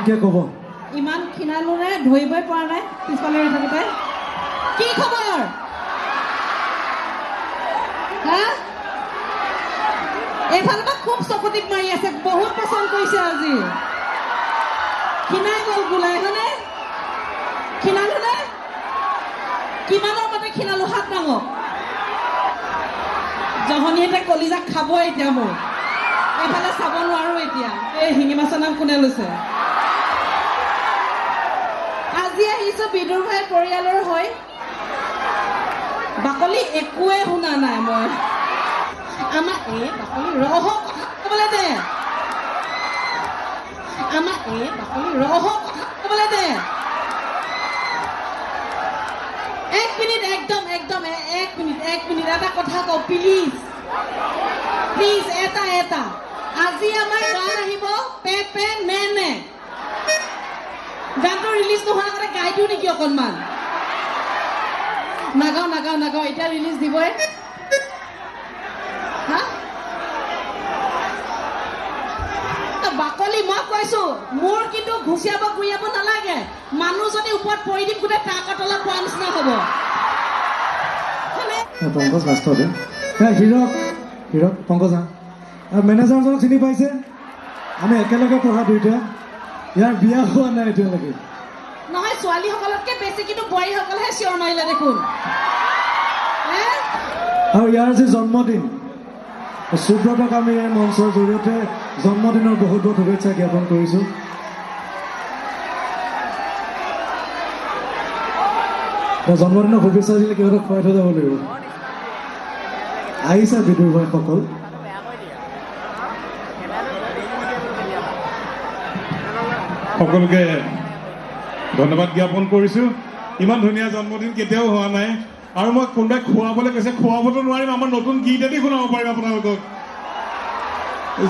এতিয়া ক'ব? ইমান ক্ষীণালোৰে ধৰিবই পৰা নাই পিছফালে ৰৈ থাকোঁতে। কি খবৰ? এইফালৰ পৰা খুব চকুটিত মাৰি আছে বহুত পচন্দ কৰিছে আজি। ক্ষীণাই গ'ল বোলাই হয়নে ক্ষীণালোনে কিমানৰ মতে ক্ষীণালো হাত ডাঙৰ জহনীহঁতে কলিজাক খাব এতিয়া মোৰ। এইফালে চাব নোৱাৰো এতিয়া। এই শিঙি মাছৰ নাম কোনে লৈছে? আজি আহিছো বিদুৰ ভাই পৰিয়ালৰ হৈ। বাকলি একোৱে শুনা নাই মই। আমাৰ এই বাকলি ৰহ ক'বলৈ দে। আমাৰ এই বাকলি ৰহ ক'বলৈ দে। এক মিনিট একদম একদম এক মিনিট এক মিনিট এটা কথা কওঁ প্লিজ প্লিজ এটা এটা। আজি আমাৰ গান আহিব পে পে নে নে। গানটো ৰিলিজ নোহোৱাৰ আগতে গাই দিওঁ নেকি অকণমান? নাগাওঁ নাগাওঁ নাগাওঁ, এতিয়া ৰিলিজ দিবই। বাকলি, মই কৈছো, মোৰ কিন্তু ঘুচিয়াব ঘূৰিয়াব নালাগে। মানুহ যদি ওপৰত পৰি দিম, গোটেই ট্ৰাকৰ তলত পোৱা নিচিনা হ'ব। পংকজ এ, হীৰক হীৰক, পংকজ হা। মেনেজাৰজনক চিনি পাইছে? আমি একেলগে পঢ়া দুইটা। ইয়াৰ বিয়া হোৱা নাই এতিয়ালৈকে। নহয় ছোৱালীসকলতকে বেছি কিন্তু বোৱাৰীসকলেহে চিঞৰ মাৰিলে দেখোন? আৰু ইয়াৰ যি জন্মদিন সুব্ৰতক আমি এই মঞ্চৰ জৰিয়তে জন্মদিনৰ বহুত বহুত শুভেচ্ছা জ্ঞাপন কৰিছোঁ। জন্মদিনৰ শুভেচ্ছা দিলে সিহঁতক খুৱাই থৈ যাব লাগিব। আহিছে বিদুৰ ভাইসকল সকলোকে ধন্যবাদ জ্ঞাপন কৰিছোঁ। ইমান ধুনীয়া জন্মদিন কেতিয়াও হোৱা নাই। আৰু মই কোনোবাই খুৱাবলৈ কৈছে খুৱাবতো নোৱাৰিম আমাৰ নতুন গীত এটি শুনাব পাৰিম আপোনালোকক।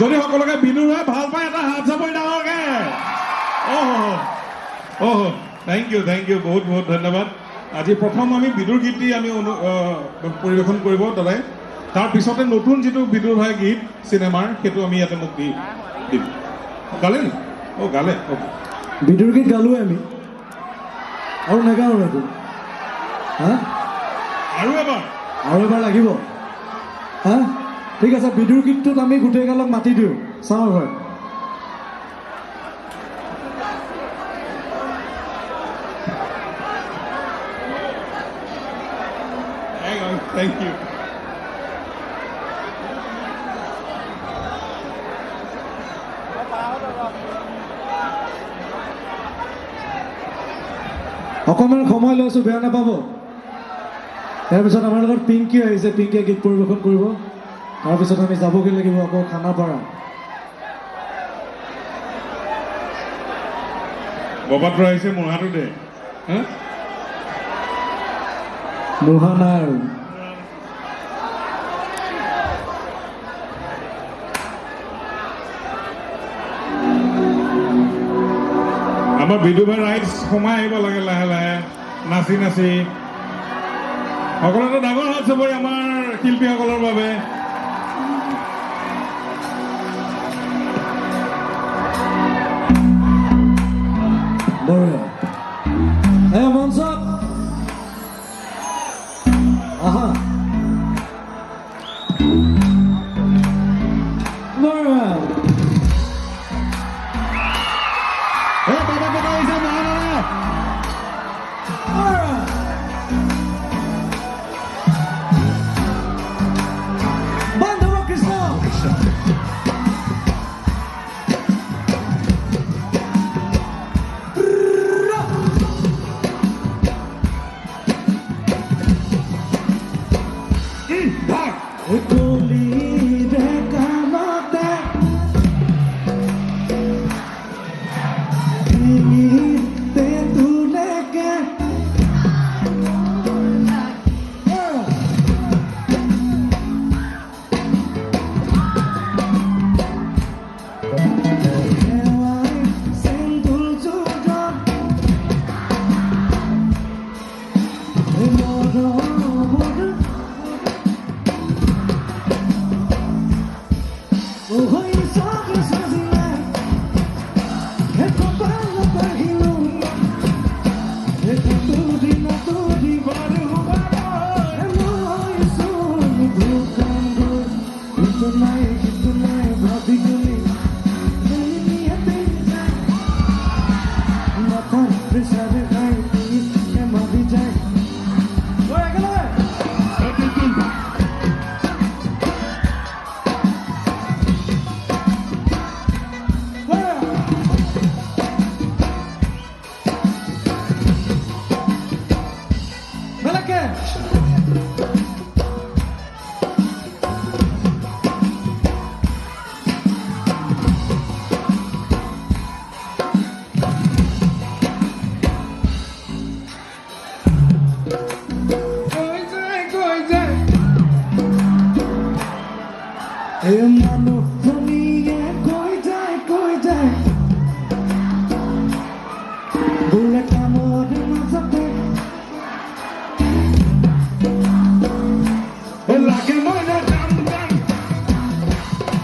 যদি সকলোকে বিদুৰ হৈ ভাল পায় এটা হাত চাপৰি ডাঙৰকে। অহ অহ থেংক ইউ থেংক ইউ বহুত বহুত ধন্যবাদ। আজি প্ৰথম আমি বিদুৰ গীত দি আমি অনু পৰিৱেশন কৰিব দাদাই তাৰপিছতে নতুন যিটো বিদুৰ ভাই গীত চিনেমাৰ সেইটো আমি ইয়াতে মোক দি দিম নি? অ' গালে বিদুৰ গীত গালোৱে আমি। আৰু নেগাওঁ হা? আৰু এবাৰ। আৰু এবাৰ লাগিব। হা? ঠিক আছে বিদুৰ গীতটোত আমি গোটেইগালক মাতি দিওঁ। চাওঁ হয়। অকণমান সময় লৈছোঁ বেয়া নাপাব। তাৰপিছত আমাৰ লগত পিংকি আহিছে পিংকিয়ে গীত পৰিৱেশন কৰিব। তাৰপিছত আমি যাবগৈ লাগিব আকৌ খানাপাৰা। ববাত্ৰ আহিছে মোৰ হাতো দে হা? মোহানা আৰু। আমাৰ বিদুভাই ৰাইজ সোমাই আহিব লাগে লাহে লাহে নাচি নাচি সকলোতে ডাঙৰ হাত চাপৰি আমাৰ শিল্পীসকলৰ বাবে বঢ়িয়া কলি কামতে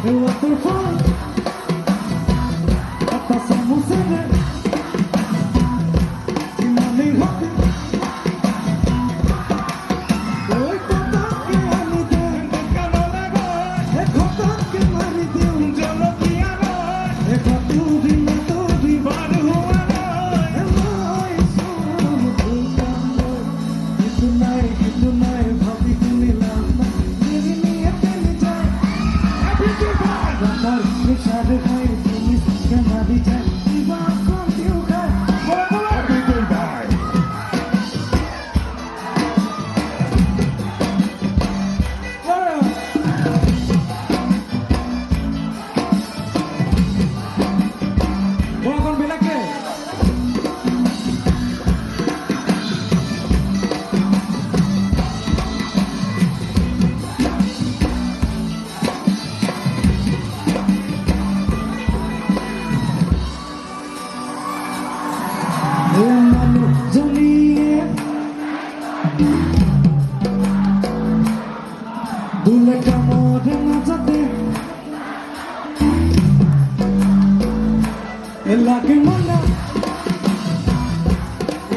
ৱাটাৰফল এটা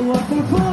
我的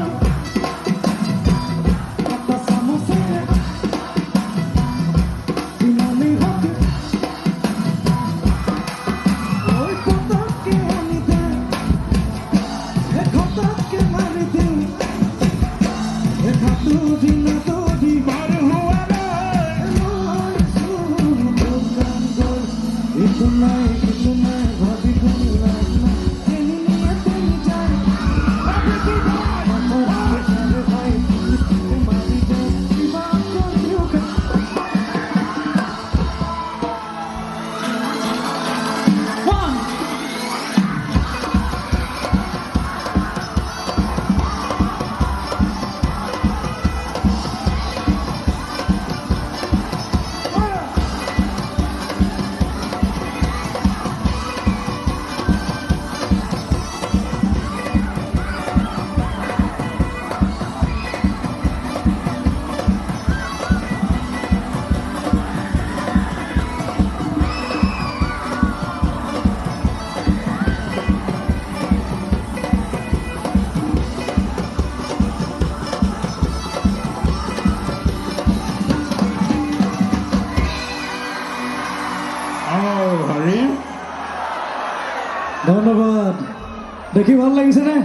দেখি ভাল লাগিছেনে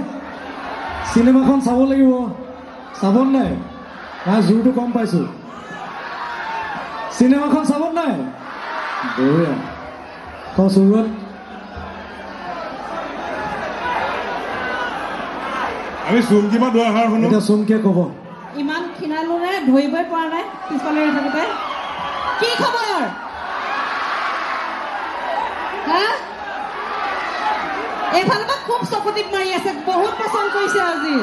চিনেমাখন চাব লাগিব। চাব নাই? নাই জোৰটো কম পাইছোঁ। চিনেমাখন চাব নাই? বঢ়িয়া। কওঁ চুৰত আমি চুমকিমা দুৱাষাৰ শুনো। এতিয়া চুমকিয়ে ক'ব। ইমান ধৰিবই পৰা নাই পিছফালে থাকোঁতে। কি খবৰ? হা? এইফালৰ পৰা খুব চকুটিত মাৰি আছে বহুত পচন্দ কৰিছে আজি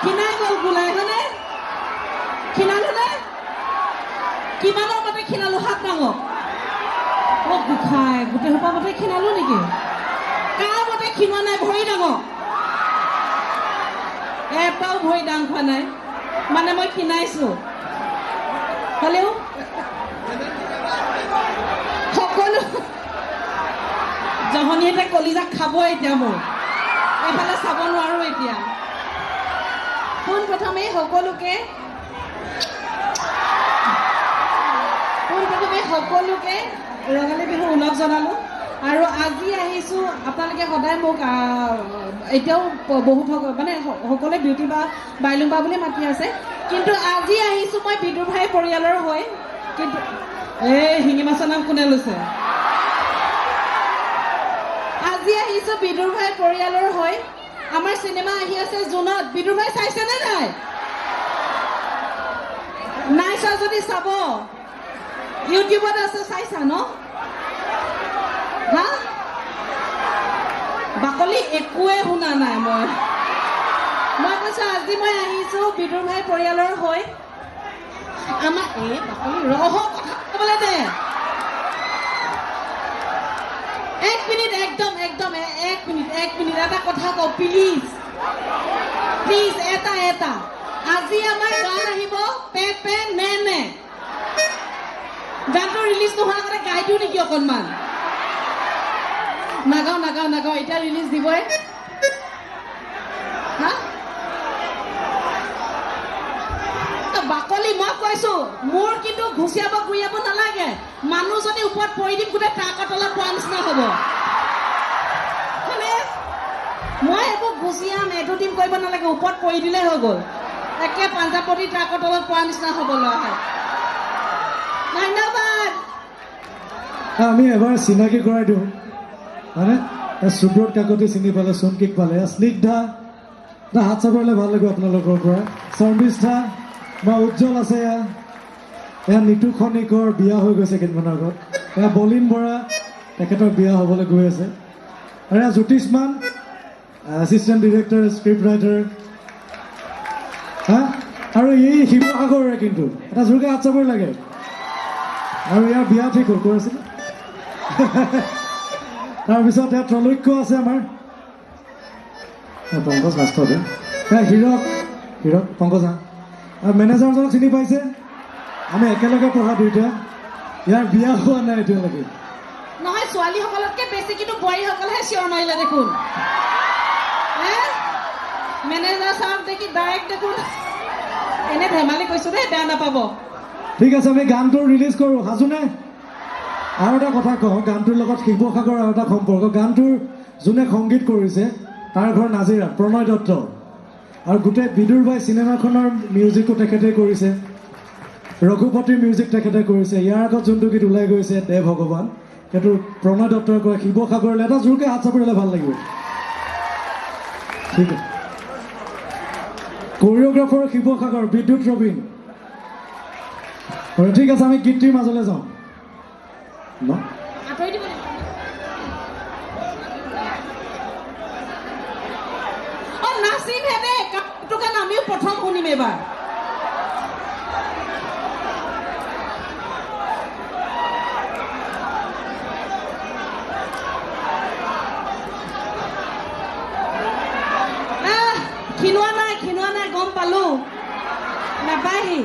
ক্ষীণাই গ'ল বোলাই হয়নে ক্ষীণালো নে কিমানৰ মতে ক্ষীণালো হাত ডাঙৰ অলপ গোসাই গোটেই সোপা মতে ক্ষীণালো নেকি কাৰ মতে ক্ষীণোৱা নাই ভৰি ডাঙৰ এটাও ভৰি দাং খোৱা নাই মানে মই ক্ষীণাইছোঁ হ'লেও সকলো জহনীহঁতে কলিজাক খাব এতিয়া মোৰ। এইফালে চাব নোৱাৰোঁ এতিয়া। পোনপ্ৰথমে সকলোকে পোনপ্ৰথমে সকলোকে ৰঙালী বিহু ওলগ জনালোঁ আৰু আজি আহিছোঁ আপোনালোকে সদায় মোক এতিয়াও বহুত মানে সকলোৱে বিউটি বা বাইলুং বা বুলি মাতি আছে। কিন্তু আজি আহিছোঁ মই বিদুৰ ভাই পৰিয়ালৰ হৈ। কিন্তু এই শিঙি মাছৰ নাম কোনে লৈছে? আজি আহিছোঁ বিদুৰ ভাই পৰিয়ালৰ হৈ। আমাৰ চিনেমা আহি আছে জুনত। বিদুৰ ভাই চাইছেনে নাই? নাই চোৱা যদি চাব। ইউটিউবত আছে চাইছা ন? হা? বাকলি একোৱে শুনা নাই মই। মই কৈছো আজি মই আহিছো বিদুৰ ভাই পৰিয়ালৰ হৈ। আমাৰ এই বাকলি ৰহ কথা ক'বলৈ দে। মিনিট, একদম একদম এক মিনিট এক মিনিট, এটা কথা কওঁ প্লিজ প্লিজ এটা এটা। আজি আমাৰ গান আহিব, পে পে গানটো ৰিলিজ নোহোৱাৰ আগতে গাই নেকি অকণমান? নাগাওঁ নাগাওঁ নাগাওঁ, এতিয়া ৰিলিজ দিবই। বাকলি, মই কৈছো, মোৰ কিন্তু ঘুচিয়াব ঘূৰিয়াব নালাগে। মানুহ যদি ওপৰত পৰি দিম, গোটেই ট্ৰাকৰ তলত পোৱা নিচিনা হ'ব। মই একো ঘুচিয়াম এইটো টিম কৰিব নালাগে ওপৰত পৰি দিলেই হৈ গ'ল। একে পাঞ্জাৱতী ট্ৰাকৰ তলত পোৱা নিচিনা হ'ব ল'ৰা ধন্যবাদ! আমি এবাৰ চিনাকি কৰাই দিওঁ। হয়নে? সুব্ৰত কাকতি চিনি পালে চুমকিক পালে। স্নিগ্ধা এটা হাত চাবলে ভাল লাগিব আপোনালোকৰ পৰা। শৰ্মিষ্ঠা বা উজ্জ্বল আছে এয়া। এয়া নিতু খনিকৰ বিয়া হৈ গৈছে কেইদিনমানৰ আগত। এয়া বলিন বৰা তেখেতৰ বিয়া হ'বলৈ গৈ আছে। আৰু এয়া Jyotishman assistant director script writer হা আৰু এই শিৱসাগৰৰে কিন্তু এটা জোৰকৈ হাত চাবই লাগে। আৰু ইয়াৰ বিয়া ঠিক হ'ল কৰিছিলে তাৰপিছত ইয়াত ত্ৰলৈক্য আছে আমাৰ। পংকজ এয়া হীৰক হীৰক পংকজ হা। আৰু মেনেজাৰজনক চিনি পাইছে? আমি একেলগে পঢ়া দুইটা। ইয়াৰ বিয়া হোৱা নাই এতিয়ালৈকে। নহয় ছোৱালীসকলতকে বেছি কিন্তু বোৱাৰীসকলেহে চিঞৰ মাৰিলে দেখোন। মেনেজাৰ দেখি ডাইৰেক্ট দেখোন এনে ধেমালি দেই বেয়া নাপাব ঠিক আছে আমি গানটো ৰিলিজ কৰোঁ সাজুনে আৰু এটা কথা কওঁ গানটোৰ লগত শিৱসাগৰ আৰু এটা সম্পৰ্ক গানটোৰ যোনে সংগীত কৰিছে তাৰ ঘৰ নাজিৰা প্ৰণয় দত্ত আৰু গোটেই বিদুৰ বাই চিনেমাখনৰ মিউজিকো তেখেতে কৰিছে ৰঘুপতিৰ মিউজিক তেখেতে কৰিছে ইয়াৰ আগত যোনটো গীত ওলাই গৈছে দে ভগৱান সেইটো প্ৰণয় দত্তই কয় শিৱসাগৰলৈ এটা জোৰকৈ হাত চাপৰিলে ভাল লাগিব। ঠিক আছে কৰিঅ'গ্ৰাফাৰ শিৱসাগৰ বিদ্যুৎ হয়, ঠিক আছে আমি গীতটিৰ মাজলৈ যাওঁ। আমিও শুনিম এইবাৰ। নাপায়হি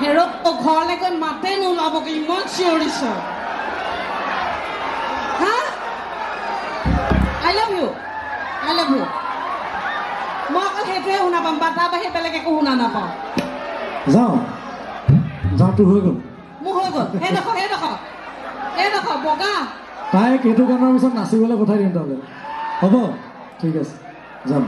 হেৰক ঘৰলৈ গৈ মাতে নোলাবগে ইমান চিঞৰিছ হা I love you I love you সেইটোৱে শুনা পাম বা তাৰ বাহিৰে বেলেগ একো শুনা নাপাওঁ। যাওঁ। যাওঁতো হৈ গ'ল। মোৰ হৈ গ'ল। সেইডোখৰ সেইডোখৰ সেইডোখৰ বগা। তাইক এইটো গানৰ পিছত নাচিবলৈ পঠাই দিম তালৈ হ'ব ঠিক আছে। যাম।